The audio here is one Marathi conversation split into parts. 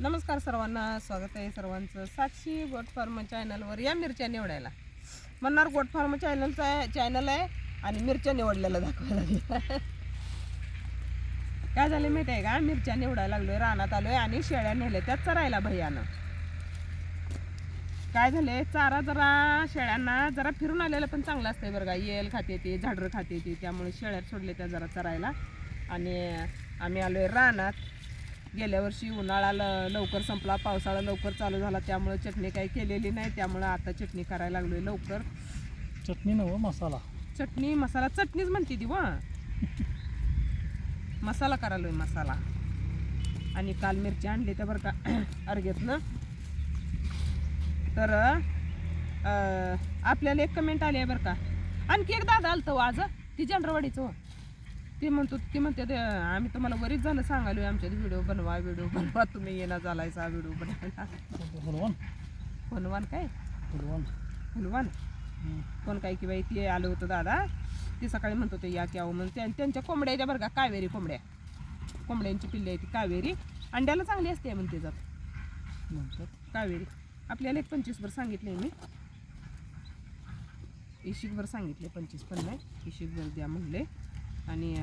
नमस्कार सर्वांना स्वागत आहे सर्वांचं साक्षी गोट फार्म चॅनलवर या मिरच्या निवडायला. म्हणणार गोट फार्म चॅनलचा चॅनल आहे आणि मिरच्या निवडलेला दाखवायला काय झालं माहिती आहे का? मिरच्या निवडायला लागलोय रानात आलोय आणि शेळ्या नेल्या त्यात चरायला भैयानं. काय झालंय? चारा जरा शेळ्यांना जरा फिरून आलेलं पण चांगलं असतंय बरं का. येल खाते ते झाडरं खाते ते त्यामुळे शेळ्या सोडले त्या जरा चरायला. आणि आम्ही आलोय रानात. गेल्या वर्षी उन्हाळा ल- लवकर संपला पावसाळा लवकर चालू झाला त्यामुळे चटणी काही केलेली नाही त्यामुळे आता चटणी करायला लागलोय लवकर. चटणी नव मसाला. चटणी मसाला चटणीच म्हणते ती वा. मसाला करायलोय मसाला. आणि काल मिरची आणली त्या बरं का अर्घ्यातनं. तर अं, आपल्याला एक कमेंट आली आहे बरं का. आणखी एक दादा आलतं आज ती जनरवाडीचं. ते म्हणतो ते म्हणते ते, आम्ही तुम्हाला बरीच झालं सांगालोय आमच्यात व्हिडिओ बनवा व्हिडिओ बनवा तुम्ही येणार झालायचा व्हिडिओ बनवायला. फुलवान? काय? फुलवण फुलवान? कोण काय की बाई ते आलं होतं दादा. ते सकाळी म्हणत होते या की म्हणून. त्यां- त्यांच्या कोंबड्याच्या बरं का कावेरी कोंबड्या. कोंबड्यांची पिल्ले आहे ती कावेरी. अंड्याला चांगली असते म्हणते जात. कावेरी. आपल्याला एक पंचवीसभर सांगितले मी. इशिकभर सांगितले पंचवीस पण नाही. इशिकभर द्या म्हणले. आणि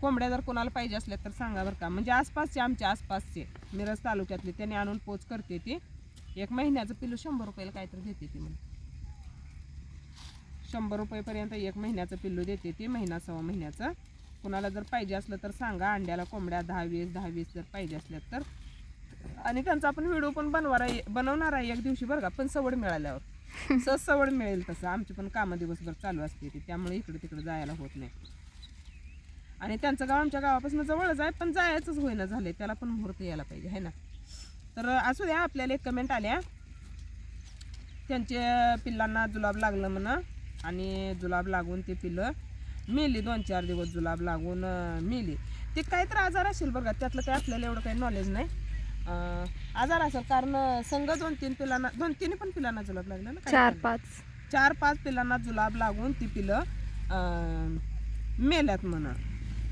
कोंबड्या जर कोणाला पाहिजे असल्या तर सांगा बरं का. म्हणजे आसपासचे आमच्या आसपासचे मिरज तालुक्यातले त्याने आणून पोच करते ती. एक महिन्याचं पिलू शंभर रुपयाला काहीतरी देते ती म्हणून शंभर रुपयेपर्यंत एक महिन्याचं पिल्लू देते ती महिना सव्वा महिन्याचं. कुणाला जर पाहिजे असलं तर सांगा अंड्याला कोंबड्या दहा वीस दहा वीस जर पाहिजे असल्या तर. आणि त्यांचा आपण व्हिडिओ पण बनवणार बनवणार आहे एक दिवशी बरं का पण सवड मिळाल्यावर. सहज सवड मिळेल तसं. आमची पण कामं दिवसभर चालू असते ती. त्यामुळे इकडे तिकडे जायला होत नाही. आणि त्यांचं गाव आमच्या गावापासून जवळच आहे पण जायचंच होईना झालंय. त्याला पण मुहूर्त यायला पाहिजे है ना? तर असू द्या आपल्याला एक कमेंट आल्या. त्यांच्या पिल्लांना जुलाब लागलं म्हणा आणि जुलाब लागून ते पिल्लं मेली. दोन चार दिवस जुलाब लागून मेली. ते काहीतरी आजार असेल बघा त्यातलं काही आपल्याला एवढं काही नॉलेज नाही. अं, आजार असेल कारण संघ दोन तीन पिलांना दोन तीन पण पिलांना जुलाब लागला ना चार. पाच. चार पाच पिलांना जुलाब लागून ती पिलं अं, मेल्यात म्हणा.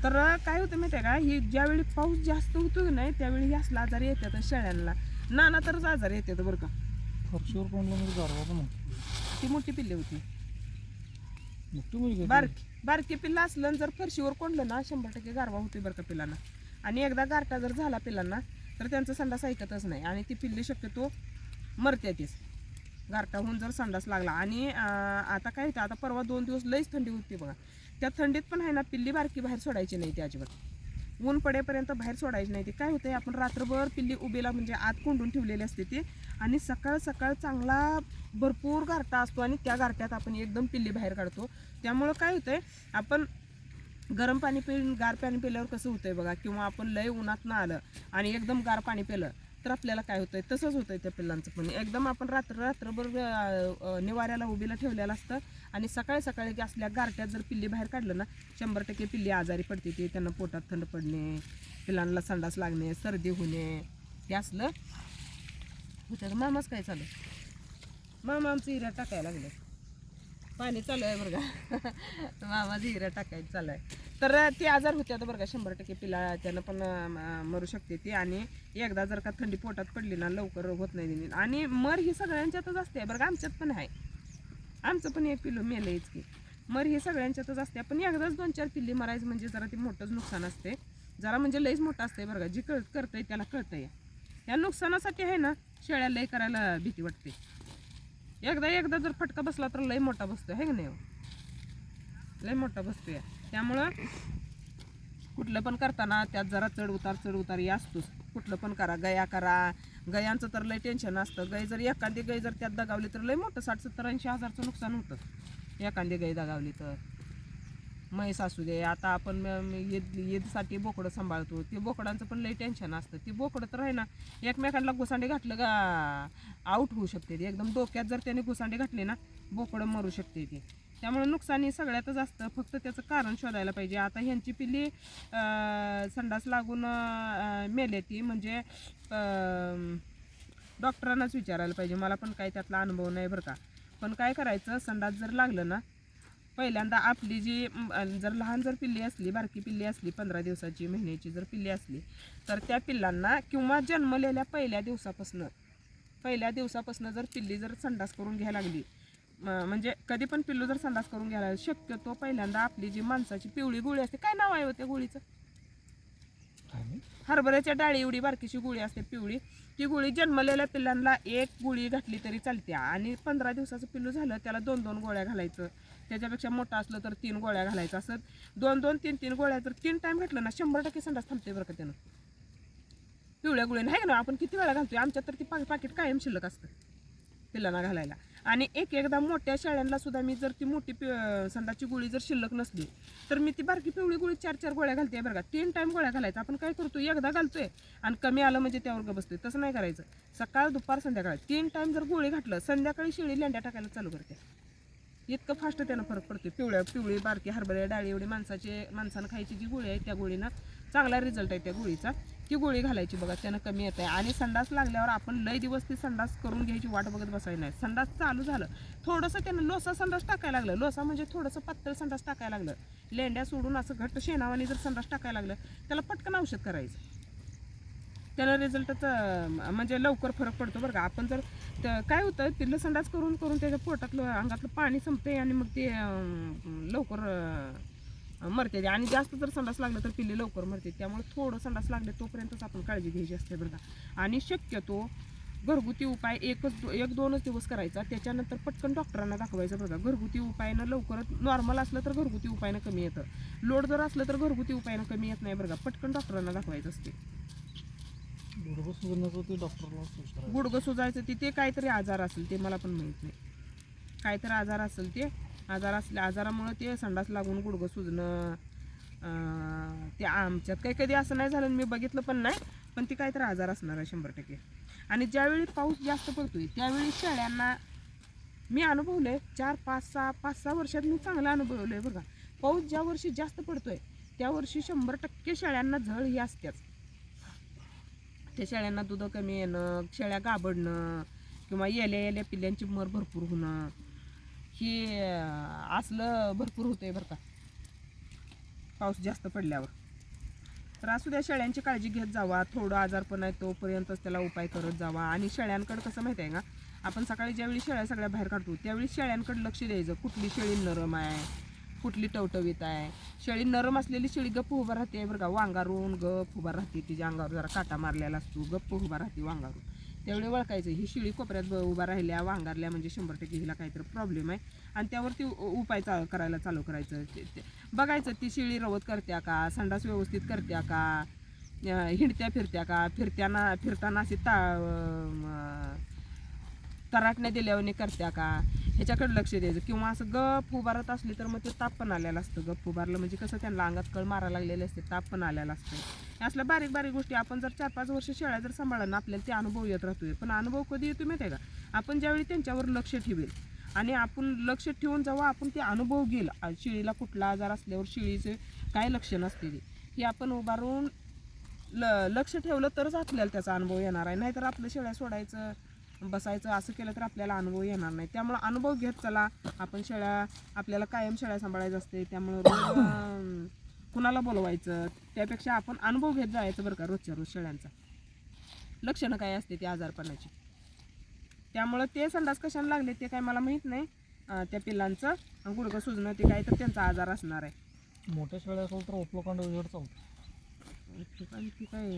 तर काय होतं माहिती आहे का ही ज्यावेळी पाऊस जास्त होतो की नाही त्यावेळी हे असला आजार येतात शेळ्यांना. नाना तरच आजार येतात बरं का. फरशीवर कोणलं म्हणजे गारवा पण ती मोठी पिल्ले होती. मोठी मुलगी आहे बारकी बारकी पिल्लं असलं आणि जर फरशीवर कोंडलं ना शंभर टक्के गारवा होते बरं का पिलांना. आणि एकदा गारटा जर झाला पिलांना तर त्यांचा संडास ऐकतच नाही. आणि ती पिल्ली शक्यतो मरते तीच. गारटा जर संडास लागला. आणि आता काय होतं आता परवा दोन दिवस लईच थंडी होती बघा. त्या थंडीत पण आहे ना पिल्ली बारकी बाहेर सोडायची नाही ती अजिबात. ऊन पडेपर्यंत बाहेर सोडायची नाही ती. काय होतंय आपण रात्रभर पिल्ली उभेला म्हणजे आत कोंडून ठेवलेली असते ती. आणि सकाळ सकाळ चांगला भरपूर गारटा असतो आणि त्या गारट्यात आपण एकदम पिल्ली बाहेर काढतो. त्यामुळं काय होतंय आपण गरम पाणी पिऊन गार पाणी पिल्यावर कसं होतंय बघा किंवा आपण लय उन्हात ना आलं आणि एकदम गार पाणी पिलं तर आपल्याला काय होतंय? तसंच होतंय त्या पिल्लांचं पण. एकदम आपण रात्र रात्रभर निवाऱ्याला उभीला ठेवलेलं असतं आणि सकाळी सकाळी असल्या गारट्यात जर पिल्ली बाहेर काढलं ना शंभर टक्के पिल्ली आजारी पडते ती. त्यांना पोटात थंड पडणे पिल्लांना संडास लागणे सर्दी होणे हे असलं. होतं मामाच काय चालू मामा आमचं हिरा टाकायला लागलं पाणी चालू आहे बरं का. मामा जिरा टाकायचं चालू आहे. तर ते आजार होते आता बरं का शंभर टक्के पिला त्यानं पण मरू शकते ती. आणि एकदा जर का थंडी पोटात पडली ना लवकर होत नाही आणि मर ही सगळ्यांच्यातच असते बरं का आमच्यात पण आहे. आमचं पण एक पिलो मेलंच की. मर ही सगळ्यांच्यातच असते. पण एकदाच दोन चार पिल्ली मरायचं म्हणजे जरा ते मोठंच नुकसान असते. जरा म्हणजे लईच मोठं असते बरं का. जी कळ करतंय त्याला कळतंय. या नुकसानासाठी आहे ना शेळ्या लई करायला भीती वाटते. एकदा एकदा जर फटका बसला तर लई मोठा बसतो आहे की नाही हो? लई मोठा बसतोय. त्यामुळं कुठलं पण करताना त्यात जरा चढ उतार चढ उतार या असतोच. कुठलं पण करा गया करा. गयांचं तर लय टेन्शन असतं. गाय जर एखादी गाय जर त्यात दगावली तर लय मोठं साठ सत्तर ऐंशी हजारचं नुकसान होतं. एखादी गाय दगावली तर. म्हैस असू दे आता आपण येद येदसाठी ईदसाठी बोकडं सांभाळतो. ते बोकडांचं पण लई टेन्शन असतं. ती बोकडं तर आहे ना एकमेकांना घुसांडे घातलं का आऊट होऊ शकते ती. एकदम डोक्यात जर त्याने घुसांडे घातले ना बोकडं मरू शकते ती. त्यामुळे नुकसान हे सगळ्यातच असतं. फक्त त्याचं कारण शोधायला पाहिजे. आता ह्यांची पिल्ली संडास लागून मेले ती. म्हणजे डॉक्टरांनाच विचारायला पाहिजे. मला पण काही त्यातला अनुभव नाही बरं का. पण काय करायचं? संडास जर लागलं ना पहिल्यांदा आपली जी जर लहान जर पिल्ली असली बारकी पिल्ली असली पंधरा दिवसाची महिन्याची जर पिल्ली असली तर त्या पिल्लांना किंवा जन्मलेल्या पहिल्या दिवसापासून पहिल्या दिवसापासून जर पिल्ली जर संडास करून घ्यायला लागली म्हणजे कधी पण पिल्लू जर संडास करून घ्यायला शक्यतो पहिल्यांदा आपली जी माणसाची पिवळी गोळी असते काय नाव आहे होत्या गोळीचं? हरभऱ्याच्या डाळी एवढी बारकीशी गोळी असते पिवळी. ती गोळी जन्मलेल्या पिल्लांना एक गोळी घातली तरी चालते. आणि पंधरा दिवसाचं पिल्लू झालं त्याला दोन दोन गोळ्या घालायचं. त्याच्यापेक्षा मोठं असलं तर तीन गोळ्या घालायचं. असं दोन दोन तीन तीन गोळ्या तर तीन टाईम घातलं ना शंभर टक्के संडास थांबते बरं का त्यानं. पिवळ्या गोळीने आहे ना आपण किती वेळा घालतोय? आमच्यात तर ती पा पाकिट कायम शिल्लक असतं पिल्लांना घालायला. आणि एक एकदा मोठ्या शाळांना सुद्धा मी जर ती मोठी पि संडाची गोळी जर शिल्लक नसली तर मी ती बारकी पिवळी गोळी चार चार गोळ्या घालते बरं का. तीन टाईम गोळ्या घालायचा. आपण काय करतो एकदा घालतोय आणि कमी आलं म्हणजे त्यावर ग बसतोय तसं नाही करायचं. सकाळ दुपार संध्याकाळ. तीन टाईम जर गोळी घातलं संध्याकाळी शिळी लेंड्या टाकायला चालू करते. इतकं फास्ट त्यानं फरक पडतो पिवळ्या पिवळी बारकी हरभऱ्या डाळी एवढी माणसाचे माणसानं खायची जी गोळी आहे त्या गोळीनं चांगला रिझल्ट आहे त्या गोळीचा. ती गोळी घालायची बघा त्यानं कमी येत आहे आणि संडास लागल्यावर आपण लय दिवस ती संडास करून घ्यायची वाट बघत बसायची नाही. संडास चालू झालं थोडंसं त्यानं लोसा संडास टाकायला लागलं. लोसा म्हणजे थोडंसं पातळ संडास टाकायला लागलं. लेंड्या सोडून असं घट्ट शेणावानी जर संडास टाकायला लागलं त्याला पटकन औषध करायचं. त्यानं रिझल्टचं म्हणजे लवकर फरक पडतो बरं का. आपण जर काय होतं पिल्लं संडास करून करून त्याच्या पोटातलं अंगातलं पाणी संपते आणि मग ते लवकर मरते. आणि जास्त जर संडास लागलं तर पिल्ली लवकर मरते. त्यामुळे थोडं संडास लागले तोपर्यंतच आपण काळजी घ्यायची असते बरं का. आणि शक्यतो घरगुती उपाय एकच एक दोनच दिवस करायचा. त्याच्यानंतर पटकन डॉक्टरांना दाखवायचं बघा घरगुती उपायानं लवकरच नॉर्मल असलं तर घरगुती उपायानं कमी येतं. लोड जर असलं तर घरगुती उपायानं कमी येत नाही बरं का. पटकन डॉक्टरांना दाखवायचं असते. गुडघं सुजायचं ते काहीतरी आजार असेल ते मला पण माहीत नाही. काहीतरी आजार असेल ते आजार असल्या आजारामुळं ते संडास लागून गुडघं सुजणं ते आमच्यात काही कधी असं नाही झालं मी बघितलं पण नाही पण ते काहीतरी आजार असणार आहे शंभर टक्के. आणि ज्यावेळी पाऊस जास्त पडतोय त्यावेळी शेळ्यांना मी अनुभवलंय चार पाच सहा पाच सहा वर्षात मी चांगलं आहे बघा पाऊस ज्या वर्षी जास्त पडतोय त्या वर्षी शंभर टक्के शेळ्यांना झळ ही असतेच त्या शेळ्यांना दूध कमी येणं शेळ्या गाबडणं किंवा येल्या येल्या पिल्ल्यांची मर भरपूर होणं हे असलं भरपूर होतंय बरं का. पाऊस जास्त पडल्यावर. तर असू द्या शेळ्यांची काळजी घेत जावा. थोडं आजारपण आहे तोपर्यंतच त्याला उपाय करत जावा. आणि शेळ्यांकडं कसं माहिती आहे का? आपण सकाळी ज्यावेळी शेळ्या सगळ्या बाहेर काढतो त्यावेळी शेळ्यांकडे लक्ष द्यायचं. कुठली शेळी नरम आहे कुठली टवटवीत आहे. शेळी नरम असलेली शेळी गप्प उभा राहते बरं का? वांगारून गप्प उभा राहते. तिच्या अंगावर जरा काटा मारलेला असतो गप्प उभा राहते वांगारून त्यावेळी ओळखायचं ही शिळी कोपऱ्यात ब- उभा राहिल्या वांगारल्या म्हणजे शंभर टक्के हिला काहीतरी प्रॉब्लेम आहे. आणि त्यावरती उ- उपाय चा करायला चालू करायचं. ते- ते- बघायचं ती शिळी रवत करत्या का? संडास व्यवस्थित करत्या का? हिंडत्या फिरत्या का? फिरत्याना फिरताना अशी ता तराटण्या दिल्यावानी करत्या का? ह्याच्याकडे लक्ष द्यायचं. किंवा असं गप उभारत असली तर मग ते ताप पण आलेलं असतं. गप उभारलं म्हणजे कसं त्यांना अंगात कळ मारायला लागलेले असते. ताप पण आलेला असतं. असल्या बारीक बारीक गोष्टी आपण जर चार पाच वर्ष शेळ्या जर सांभाळलं ना आपल्याला ते अनुभव येत राहतोय. पण अनुभव कधी येतो माहिती आहे का? आपण ज्यावेळी त्यांच्यावर लक्ष ठेवेल आणि आपण लक्ष ठेवून जेव्हा आपण ते अनुभव घेईल शेळीला कुठला आजार असल्यावर शेळीचे काय लक्षण असते ते हे आपण उभारून ल लक्ष ठेवलं तरच आपल्याला त्याचा अनुभव येणार आहे. नाहीतर आपलं शेळ्या सोडायचं बसायचं असं केलं तर आपल्याला अनुभव येणार नाही. त्यामुळं अनुभव घेत चला. आपण शेळ्या आपल्याला कायम शेळ्या सांभाळायचं असते. त्यामुळं कुणाला बोलवायचं? त्यापेक्षा आपण अनुभव घेत जायचं बरं का रोजच्या रोज शेळ्यांचा. लक्षणं काय असते ते आजारपणाची? त्यामुळं ते संडास कशाने लागले ते काय मला माहीत नाही. त्या पिल्लांचं गुडघं सुजणं ते काय तर त्यांचा आजार असणार आहे. मोठ्या शेळ्या असेल तर उपलोकांड वगैरे चालतं. काय काय?